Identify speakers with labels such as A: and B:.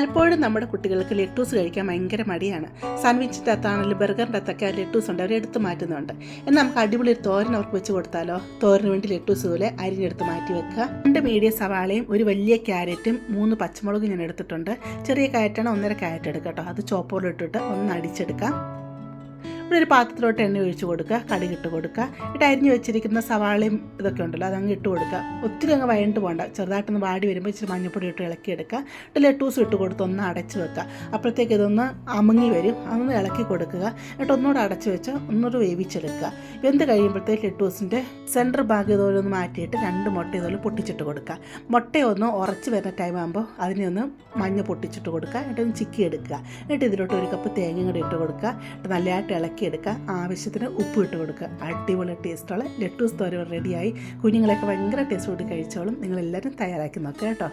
A: പലപ്പോഴും നമ്മുടെ കുട്ടികൾക്ക് ലെറ്റൂസ് കഴിക്കാൻ ഭയങ്കര മടിയാണ്. സാൻഡ്വിച്ചിന്റെ അകത്താണെങ്കിലും ബർഗറിന്റെ അകത്തൊക്കെ ലെറ്റൂസ് ഉണ്ട്. അവർ എടുത്ത് മാറ്റുന്നുണ്ട്. എന്നാൽ നമുക്ക് അടിപൊളി ഒരു തോരൻ അവർക്ക് വെച്ച് കൊടുത്താലോ? തോരന് വേണ്ടി ലെറ്റൂസ് പോലെ അരിഞ്ഞെടുത്ത് മാറ്റി വെക്കുക. രണ്ട് മീഡിയം സവാളയും ഒരു വലിയ ക്യാരറ്റും മൂന്ന് പച്ചമുളകും ഞാൻ എടുത്തിട്ടുണ്ട്. ചെറിയ ക്യാരറ്റാണ് ഒന്നര ക്യാരറ്റ് എടുക്കുക കേട്ടോ. അത് ചോപ്പോളിട്ടിട്ട് ഒന്ന് അടിച്ചെടുക്കാം. ഒരു പാത്രത്തിലോട്ട് എണ്ണ ഒഴിച്ച് കൊടുക്കുക കടുക് ഇട്ട് കൊടുക്കുക. ഇട്ട് അരിഞ്ഞ് വെച്ചിരിക്കുന്ന സവാളയും ഇതൊക്കെ ഉണ്ടല്ലോ അതങ്ങ് ഇട്ട് കൊടുക്കുക. ഒത്തിരി അങ്ങ് വഴണ്ട് പോകണ്ട ചെറുതായിട്ടൊന്ന് വാടി വരുമ്പോൾ ഇച്ചിരി മഞ്ഞപ്പൊടി ഇട്ട് ഇളക്കിയെടുക്കുക. എന്നിട്ട് ലെട്ടൂസ് ഇട്ട് കൊടുത്ത് ഒന്ന് അടച്ച് വെക്കുക. അപ്പോഴത്തേക്ക് ഇതൊന്ന് അമുങ്ങി വരും. അതൊന്ന് ഇളക്കി കൊടുക്കുക. എന്നിട്ട് ഒന്നുകൂടെ അടച്ച് വെച്ച് ഒന്നുകൂടെ വേവിച്ചെടുക്കുക. വെന്ത് കഴിയുമ്പോഴത്തേക്ക് ലെട്ടൂസിന്റെ സെന്റർ ഭാഗം ഇതുപോലെ ഒന്ന് മാറ്റിയിട്ട് രണ്ട് മുട്ട ഇതുപോലെ പൊട്ടിച്ചിട്ട് കൊടുക്കുക. മുട്ടയൊന്ന് ഉറച്ച് വരുന്ന ടൈം ആകുമ്പോൾ അതിനെ ഒന്ന് മഞ്ഞ പൊട്ടിച്ചിട്ട് കൊടുക്കുക. എന്നിട്ട് ഒന്ന് ചിക്കി എടുക്കുക എന്നിട്ട് ഇതിലോട്ട് ഒരു കപ്പ് തേങ്ങ കൂടി ഇട്ട് കൊടുക്കുക. എന്നിട്ട് നല്ലതായിട്ട് ഇളക്കിയെടുക്കുക. ആവശ്യത്തിന് ഉപ്പ് ഇട്ട് കൊടുക്കുക. അടിപൊളി ടേസ്റ്റുള്ള ലെട്ടൂസ് തോരവ് റെഡിയായി. കുഞ്ഞുങ്ങളൊക്കെ ഭയങ്കര ടേസ്റ്റ് കൂടി കഴിച്ചോളും. നിങ്ങളെല്ലാവരും തയ്യാറാക്കി നോക്കുക കേട്ടോ.